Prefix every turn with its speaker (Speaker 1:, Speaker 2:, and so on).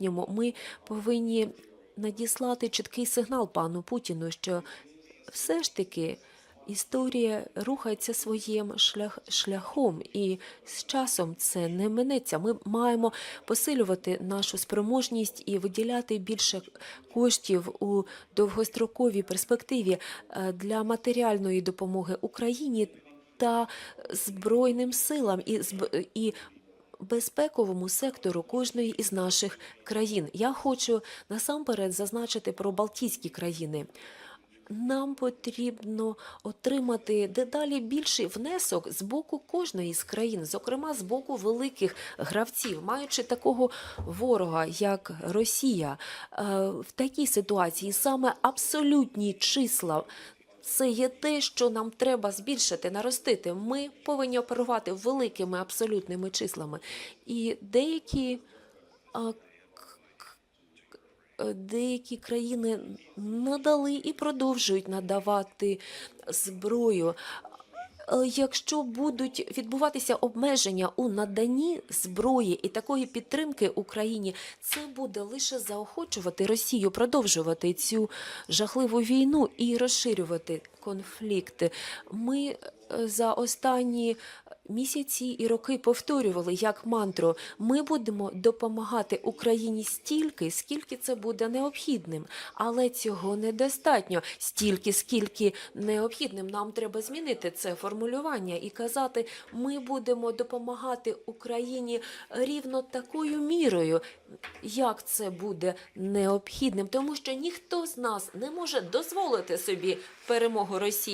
Speaker 1: майбутньому ми повинні надіслати чіткий сигнал пану Путіну, що все ж таки історія рухається своїм шлях, шляхом, і з часом це не минеться. Ми маємо посилювати нашу спроможність і виділяти більше коштів у довгостроковій перспективі е, для матеріальної допомоги Україні та Збройним силам і, і безпековому сектору кожної із наших країн. Я хочу насамперед зазначити про Балтійські країни. Нам потрібно отримати дедалі більший внесок з боку кожної з країн, зокрема з боку великих гравців, маючи такого ворога, як Росія, Е, в такій ситуації саме абсолютні числа. Це є те, що нам треба збільшити, наростити. Ми повинні оперувати великими абсолютними числами. І деякі Е, деякі країни надали і продовжують надавати зброю. Е, Якщо будуть відбуватися обмеження у наданні зброї і такої підтримки Україні, це буде лише заохочувати Росію продовжувати цю жахливу війну і розширювати конфлікти. Ми е, за останні місяці і роки повторювали як мантру: ми будемо допомагати Україні стільки, скільки це буде необхідним, але цього недостатньо. Стільки, скільки необхідним. Нам треба змінити це формулювання і казати, ми будемо допомагати Україні рівно такою мірою, як це буде необхідним, тому що ніхто з нас не може дозволити собі перемогу Росії.